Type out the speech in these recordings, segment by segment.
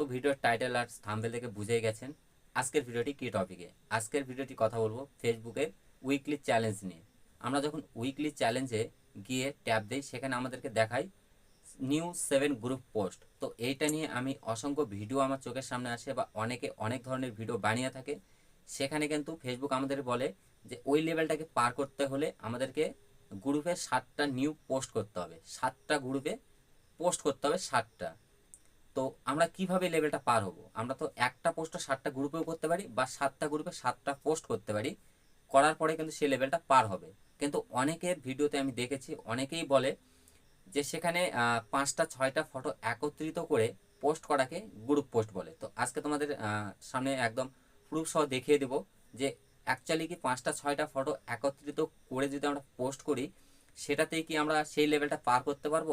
তো ভিডিওর টাইটেল আর থাম্বেল থেকে বুঝেই গেছেন আজকের ভিডিওটি কী টপিকে আজকের ভিডিওটি কথা বলব ফেসবুকের উইকলি চ্যালেঞ্জ নিয়ে। আমরা যখন উইকলি চ্যালেঞ্জে গিয়ে ট্যাব দিই, সেখানে আমাদেরকে দেখায় নিউ সেভেন গ্রুপ পোস্ট তো এইটা নিয়ে আমি অসংখ্য ভিডিও আমার চোখের সামনে আসে বা অনেকে অনেক ধরনের ভিডিও বানিয়ে থাকে। সেখানে কিন্তু ফেসবুক আমাদের বলে যে ওই লেভেলটাকে পার করতে হলে আমাদেরকে গ্রুপে সাতটা নিউ পোস্ট করতে হবে। সাতটা গ্রুপে পোস্ট করতে হবে সাতটা। তো আমরা কীভাবে লেভেলটা পার হব? আমরা তো একটা পোস্টটা সাতটা গ্রুপেও করতে পারি বা সাতটা গ্রুপে সাতটা পোস্ট করতে পারি। করার পরে কিন্তু সেই লেভেলটা পার হবে। কিন্তু অনেকের ভিডিওতে আমি দেখেছি, অনেকেই বলে যে সেখানে পাঁচটা, ছয়টা ফটো একত্রিত করে পোস্ট করাকে গ্রুপ পোস্ট বলে। তো আজকে তোমাদের সামনে একদম প্রুফ সহ দেখিয়ে দেবো যে অ্যাকচুয়ালি কি পাঁচটা, ছয়টা ফটো একত্রিত করে যদি আমরা পোস্ট করি, সেটাতেই কি আমরা সেই লেভেলটা পার করতে পারব?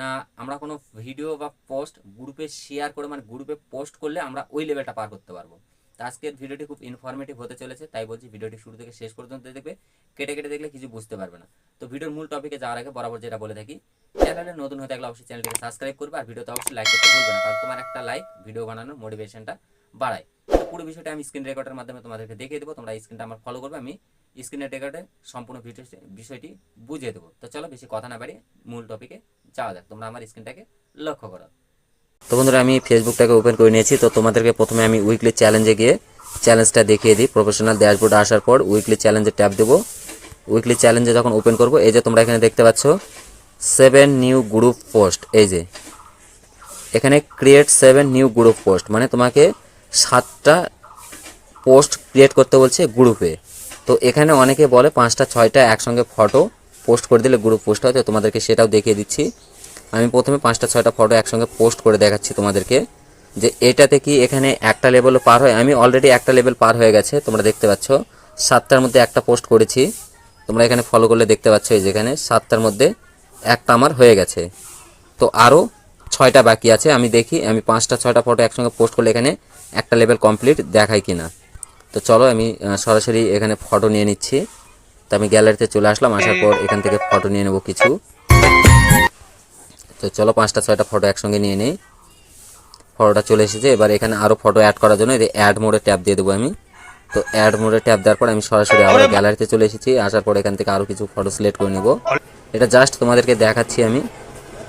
না, আমরা কোনো ভিডিও বা পোস্ট গ্রুপে শেয়ার করে মানে গ্রুপে পোস্ট করলে আমরা ওই লেভেলটা পার করতে পারব। তো আজকের ভিডিওটি খুব ইনফরমেটিভ হতে চলেছে, তাই বলছি ভিডিওটি শুরু থেকে শেষ পর্যন্ত দেখবে, কেটে কেটে দেখলে কিছু বুঝতে পারবে না। তো ভিডিওর মূল টপিকে যাওয়ার আগে বরাবর যেটা বলে থাকি চ্যানেলে নতুন হয়ে থাকলে অবশ্যই চ্যানেলটিকে সাবস্ক্রাইব করবে, আর ভিডিওতে অবশ্যই লাইক করতে ভুলবে না, কারণ তোমার একটা লাইক ভিডিও বানানোর মোটিভেশনটা বাড়ায়। তো পুরো বিষয়টা আমি স্ক্রিন রেকর্ডের মাধ্যমে তোমাদেরকে দেখিয়ে দেবো, তোমরা স্ক্রিনটা আমার ফলো করবে, আমি স্ক্রিনের রেকর্ডে সম্পূর্ণ ভিডিও বিষয়টি বুঝিয়ে দেবো। তো চলো বেশি কথা না বাড়িয়ে মূল টপিকে যাওয়া যাক, তোমরা আমার স্ক্রিনটাকে লক্ষ্য করো। তো বন্ধুরা, আমি ফেসবুকটাকে ওপেন করে নিয়েছি, তো তোমাদেরকে প্রথমে আমি উইকলি চ্যালেঞ্জে গিয়ে চ্যালেঞ্জটা দেখিয়ে দিই। প্রফেশনাল ড্যাশবোর্ডে আসার পর উইকলি চ্যালেঞ্জে ট্যাপ দেবো। উইকলি চ্যালেঞ্জে যখন ওপেন করব, এই যে তোমরা এখানে দেখতে পাচ্ছ সেভেন নিউ গ্রুপ পোস্ট এই যে। এখানে create seven new group post মানে তোমাকে সাতটা পোস্ট ক্রিয়েট করতে বলছে গ্রুপে তো এখানে অনেকে বলে পাঁচটা, ছয়টা একসঙ্গে ফটো পোস্ট করে দিলে গ্রুপ পোস্ট হয়, তো তোমাদেরকে সেটাও দেখিয়ে দিচ্ছি। আমি প্রথমে পাঁচটা, ছয়টা ফটো একসঙ্গে পোস্ট করে দেখাচ্ছি তোমাদেরকে যে এটাতে কি এখানে একটা লেভেলও পার হয়। আমি অলরেডি একটা লেভেল পার হয়ে গেছে, তোমরা দেখতে পাচ্ছ। সাতটার মধ্যে একটা পোস্ট করেছি। তোমরা এখানে ফলো করলে দেখতে পাচ্ছ এই যেখানে সাতটার মধ্যে একটা আমার হয়ে গেছে। তো আরও ছয়টা বাকি আছে, আমি দেখি, আমি পাঁচটা, ছয়টা ফটো একসঙ্গে পোস্ট করলে এখানে একটা লেভেল কমপ্লিট দেখায় কিনা। তো চলো আমি সরাসরি এখানে ফটো নিয়ে নিচ্ছি। তো আমি গ্যালারিতে চলে আসলাম, আসার পর এখান থেকে ফটো নিয়ে নেব কিছু। তো চলো পাঁচটা ছয়টা ফটো একসঙ্গে নিয়ে নিই। ফটোটা চলে এসেছে এবার এখানে আরও ফটো অ্যাড করার জন্য এই অ্যাড মোডে ট্যাপ দিয়ে দেবো আমি। তো অ্যাড মোডে ট্যাপ দেওয়ার পর আমি সরাসরি আবার গ্যালারিতে চলে এসেছি আসার পর এখান থেকে আরও কিছু ফটো সিলেক্ট করে নেব। এটা জাস্ট তোমাদেরকে দেখাচ্ছি আমি।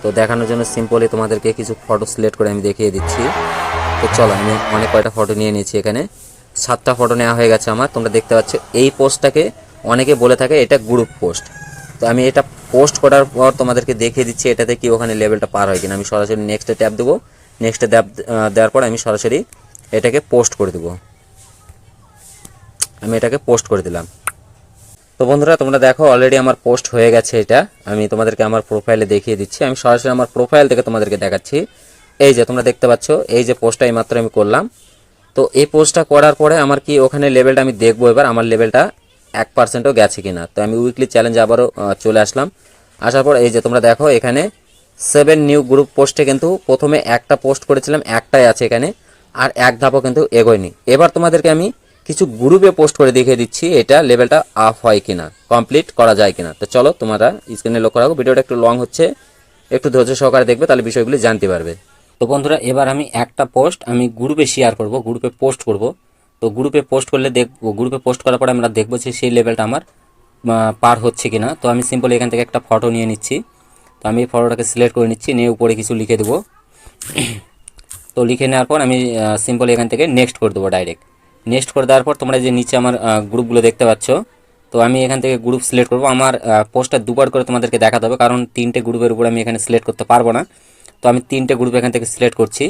তো দেখানোর জন্য সিম্পলি তোমাদেরকে কিছু ফটো সিলেক্ট করে আমি দেখিয়ে দিচ্ছি। তো চলো আমি অনেক কয়টা ফটো নিয়ে নিয়েছি এখানে। সাতটা ফটো নেওয়া হয়ে গেছে আমার। তোমরা দেখতে পাচ্ছ এই পোস্টটাকে অনেকে বলে থাকে এটা গ্রুপ পোস্ট তো আমি এটা পোস্ট করার পর তোমাদেরকে দেখিয়ে দিচ্ছি এটাতে কি ওখানে লেভেলটা পার হয় কিনা। আমি সরাসরি নেক্সটে ট্যাপ দেবো। নেক্সটে ট্যাপ দেওয়ার পর আমি সরাসরি এটাকে পোস্ট করে দেবো। আমি এটাকে পোস্ট করে দিলাম। তো বন্ধুরা, তোমরা দেখো অলরেডি আমার পোস্ট হয়ে গেছে এটা। আমি তোমাদেরকে আমার প্রোফাইলে দেখিয়ে দিচ্ছি। আমি সরাসরি আমার প্রোফাইল থেকে তোমাদেরকে দেখাচ্ছি। এই যে, তোমরা দেখতে পাচ্ছ, এই যে পোস্টটা এইমাত্র আমি করলাম। তো এই পোস্টটা করার পরে আমার কি ওখানে লেভেলটা আমি দেখব এবার? আমার লেভেলটা এক পার্সেন্টও গেছে কিনা। তো আমি উইকলি চ্যালেঞ্জে আবারও চলে আসলাম। আসার পর এই যে তোমরা দেখো, এখানে সেভেন নিউ গ্রুপ পোস্টে কিন্তু প্রথমে একটা পোস্ট করেছিলাম, একটাই আছে এখানে, আর এক ধাপও কিন্তু এগোয়নি। এবার তোমাদেরকে আমি কিছু গ্রুপে পোস্ট করে দেখিয়ে দিচ্ছি, এটা লেভেলটা আপ হয় কিনা কমপ্লিট করা যায় কিনা। তো চলো, তোমরা স্ক্রিনে লক্ষ্য রাখো, ভিডিওটা একটু লং হচ্ছে, একটু ধৈর্য সহকারে দেখবে, তাহলে বিষয়গুলি জানতে পারবে। তো বন্ধুরা, এবার আমি একটা পোস্ট আমি গ্রুপে শেয়ার করব গ্রুপে পোস্ট করব। গ্রুপে পোস্ট করলে দেখব গ্রুপে পোস্ট করার পরে আমরা দেখব যে সেই লেভেলটা আমার পার হচ্ছে কিনা। তো আমি সিম্পল এখান থেকে একটা ফটো নিয়ে নিচ্ছি। তো আমি এই ফটোটাকে সিলেক্ট করে নিচ্ছি, নিয়ে উপরে কিছু লিখে দেবো। তো লিখে নেওয়ার পর আমি সিম্পল এখান থেকে নেক্সট করে দেবো ডাইরেক্ট নেক্সট করে দেওয়ার পর তোমরা যে নিচে আমার গ্রুপগুলো দেখতে পাচ্ছ, তো আমি এখান থেকে গ্রুপ সিলেক্ট করব। আমার পোস্টটা দুবার করে তোমাদেরকে দেখাতে হবে, কারণ তিনটে গ্রুপের উপর আমি এখানে সিলেক্ট করতে পারব না। তো আমি তিনটে গ্রুপ এখান থেকে সিলেক্ট করছি।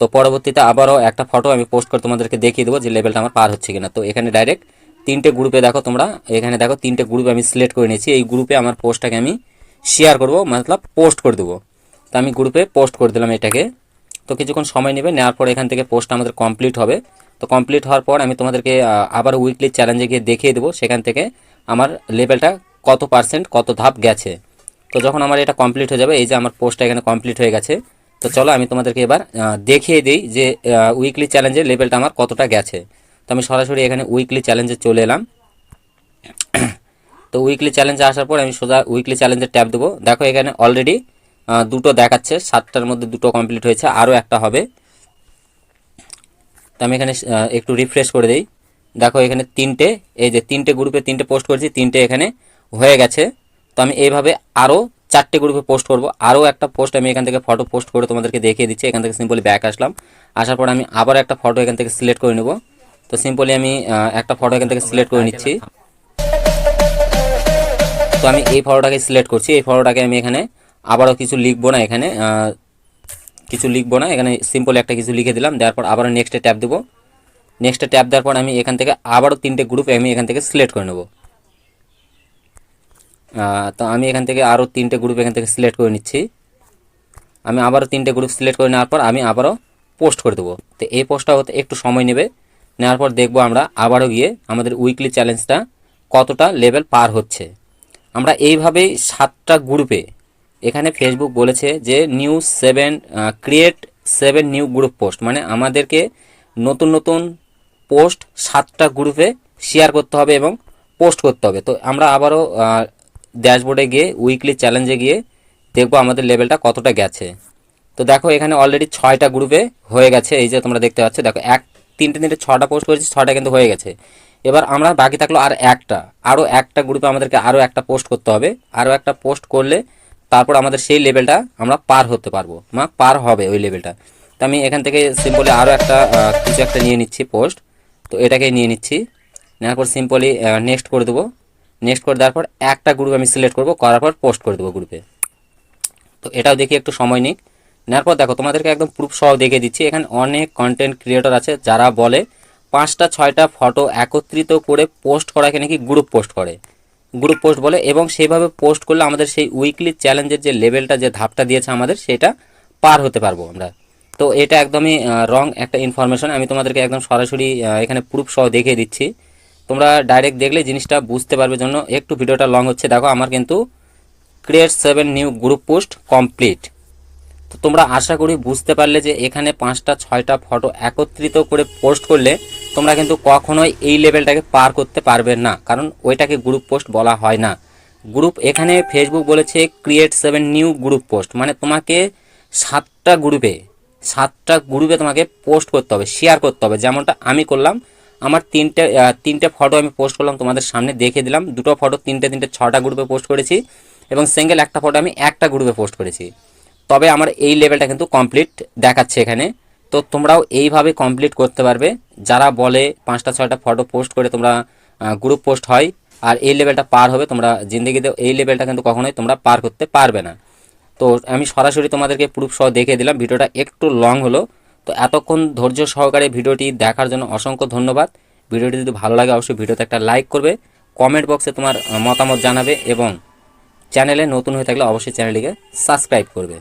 তো পরবর্তীতে আবারও একটা ফটো আমি পোস্ট করে তোমাদেরকে দেখিয়ে দেবো যে লেভেলটা আমার পার হচ্ছে কিনা। তো এখানে ডাইরেক্ট তিনটে গ্রুপে দেখো তোমরা, এখানে দেখো তিনটে গ্রুপে আমি সিলেক্ট করে নিয়েছি। এই গ্রুপে আমার পোস্টটাকে আমি শেয়ার করব, মতলব পোস্ট করে দেবো। তো আমি গ্রুপে পোস্ট করে দিলাম এটাকে। তো কিছুক্ষণ সময় নেবে, নেওয়ার পর এখান থেকে পোস্ট আমাদের কমপ্লিট হবে। তো কমপ্লিট হওয়ার পর আমি তোমাদেরকে আবার উইকলি চ্যালেঞ্জে গিয়ে দেখিয়ে দেবো সেখান থেকে আমার লেভেলটা কত পার্সেন্ট কত ধাপ গেছে। তো যখন আমার এটা কমপ্লিট হয়ে যাবে, এই যে আমার পোস্টটা এখানে কমপ্লিট হয়ে গেছে। তো চলো আমি তোমাদেরকে এবার দেখিয়ে দিই যে উইকলি চ্যালেঞ্জের লেভেলটা আমার কতটা গেছে। তো আমি সরাসরি এখানে উইকলি চ্যালেঞ্জে চলে এলাম। তো উইকলি চ্যালেঞ্জে আসার পর আমি সোজা উইকলি চ্যালেঞ্জে ট্যাপ দেবো। দেখো এখানে অলরেডি দুটো দেখাচ্ছে, সাতটার মধ্যে দুটো কমপ্লিট হয়েছে আরও একটা হবে। তো আমি এখানে একটু রিফ্রেশ করে দিই। দেখো এখানে তিনটে, এই যে তিনটে গ্রুপে তিনটে পোস্ট করেছি, তিনটে এখানে হয়ে গেছে। তো আমি এইভাবে আরও চারটে গ্রুপে পোস্ট করব। আরও একটা পোস্ট আমি এখান থেকে ফটো পোস্ট করে তোমাদেরকে দেখিয়ে দিচ্ছি। এখান থেকে সিম্পলি ব্যাক আসলাম। আসার পর আমি আবার একটা ফটো এখান থেকে সিলেক্ট করে নেব। তো সিম্পলি আমি একটা ফটো এখান থেকে সিলেক্ট করে নিচ্ছি। তো আমি এই ফটোটাকে সিলেক্ট করছি। এই ফটোটাকে আমি এখানে আবারও কিছু লিখব না এখানে কিছু লিখব না। এখানে সিম্পল একটা কিছু লিখে দিলাম। দেওয়ার পর আবারও নেক্সটে ট্যাপ দেবো। নেক্সটে ট্যাপ দেওয়ার পর আমি এখান থেকে আবারও তিনটে গ্রুপ আমি এখান থেকে সিলেক্ট করে নেব। তো আমি এখান থেকে আরও তিনটে গ্রুপ এখান থেকে সিলেক্ট করে নিচ্ছি। আমি আবারও তিনটে গ্রুপ সিলেক্ট করে নেওয়ার পর আমি আবারও পোস্ট করে দেবো। তো এই পোস্টটা হতে একটু সময় নেবে। নেওয়ার পর দেখব আমরা আবারও গিয়ে আমাদের উইকলি চ্যালেঞ্জটা কতটা লেভেল পার হচ্ছে। আমরা এইভাবেই সাতটা গ্রুপে এখানে ফেসবুক বলেছে যে new seven create seven new group post মানে আমাদেরকে নতুন নতুন পোস্ট সাতটা গ্রুপে শেয়ার করতে হবে এবং পোস্ট করতে হবে। তো আমরা আবারও ড্যাশবোর্ডে গিয়ে উইকলি চ্যালেঞ্জে গিয়ে দেখব আমাদের লেভেলটা কতটা গেছে। তো দেখো, এখানে অলরেডি ছয়টা গ্রুপে হয়ে গেছে, এই যে তোমরা দেখতে পাচ্ছ। দেখো, এক, তিনটে তিনটে ছটা পোস্ট করেছি ছটা কিন্তু হয়ে গেছে। এবার আমরা বাকি থাকল আর একটা আরও একটা গ্রুপে আমাদেরকে আরও একটা পোস্ট করতে হবে। আরও একটা পোস্ট করলে তারপর আমাদের সেই লেভেলটা আমরা পার হতে পারব, মা, পার হবে ওই লেভেলটা তো আমি এখান থেকে সিম্পলি আরও একটা কিছু একটা নিয়ে নিচ্ছি পোস্ট তো এটাকে নিয়ে নিচ্ছি। নেওয়ার পর সিম্পলি নেক্সট করে দেবো। নেক্সট করে দেওয়ার পর একটা গ্রুপ আমি সিলেক্ট করব, করার পর পোস্ট করে দেবো গ্রুপে তো এটাও দেখি একটু সময় নিক। নেওয়ার পর দেখো, তোমাদেরকে একদম প্রুফ সহ দেখিয়ে দিচ্ছি, এখানে অনেক কন্টেন্ট ক্রিয়েটর আছে, যারা বলে পাঁচটা, ছয়টা ফটো একত্রিত করে পোস্ট করাকে নাকি গ্রুপ পোস্ট করে। গ্রুপ পোস্ট বলে, এবং সেইভাবে পোস্ট করলে আমাদের সেই উইকলি চ্যালেঞ্জের যে লেভেলটা যে ধাপটা দিয়েছে আমাদের, সেটা পার হতে পারব আমরা। তো এটা একদমই রং একটা ইনফরমেশন আমি তোমাদেরকে একদম সরাসরি এখানে প্রুফ সহ দেখিয়ে দিচ্ছি। তোমরা ডাইরেক্ট দেখলে জিনিসটা বুঝতে পারবে জন্য। একটু ভিডিওটা লং হচ্ছে। দেখো, আমার কিন্তু create seven new group post complete তো তোমরা আশা করি বুঝতে পারলে যে এখানে পাঁচটা, ছয়টা ফটো একত্রিত করে পোস্ট করলে তোমরা কিন্তু কখনোই এই লেভেলটাকে পার করতে পারবে না। কারণ ওইটাকে গ্রুপ পোস্ট বলা হয় না। গ্রুপ এখানে ফেসবুক বলেছে create seven new group post মানে তোমাকে সাতটা গ্রুপে সাতটা গ্রুপে তোমাকে পোস্ট করতে হবে শেয়ার করতে হবে। যেমনটা আমি করলাম আমার তিনটে তিনটে ফটো আমি পোস্ট করলাম তোমাদের সামনে, দেখে দিলাম। দুটো ফটো তিনটে তিনটে, ছটা গ্রুপে পোস্ট করেছি এবং সিঙ্গেল একটা ফটো আমি একটা গ্রুপে পোস্ট করেছি। তবে আমার এই লেভেলটা কিন্তু কমপ্লিট দেখাচ্ছে এখানে। তো তোমরাও এইভাবে কমপ্লিট করতে পারবে। যারা বলে পাঁচটা, ছয়টা ফটো পোস্ট করে তোমরা গ্রুপ পোস্ট হয় আর এই লেভেলটা পার হবে, তোমরা জিন্দগিতে এই লেভেলটা কিন্তু কখনোই তোমরা পার করতে পারবে না। তো আমি সরাসরি তোমাদেরকে প্রুফ সহ দেখিয়ে দিলাম। ভিডিওটা একটু লং হলো। তো এতক্ষণ ধৈর্য সহকারে ভিডিওটি দেখার জন্য অসংখ্য ধন্যবাদ। ভিডিওটি যদি ভালো লাগে, অবশ্যই ভিডিওতে একটা লাইক করবে, কমেন্ট বক্সে তোমার মতামত জানাবে এবং চ্যানেলে নতুন হয়ে থাকলে অবশ্যই চ্যানেলটিকে সাবস্ক্রাইব করবে।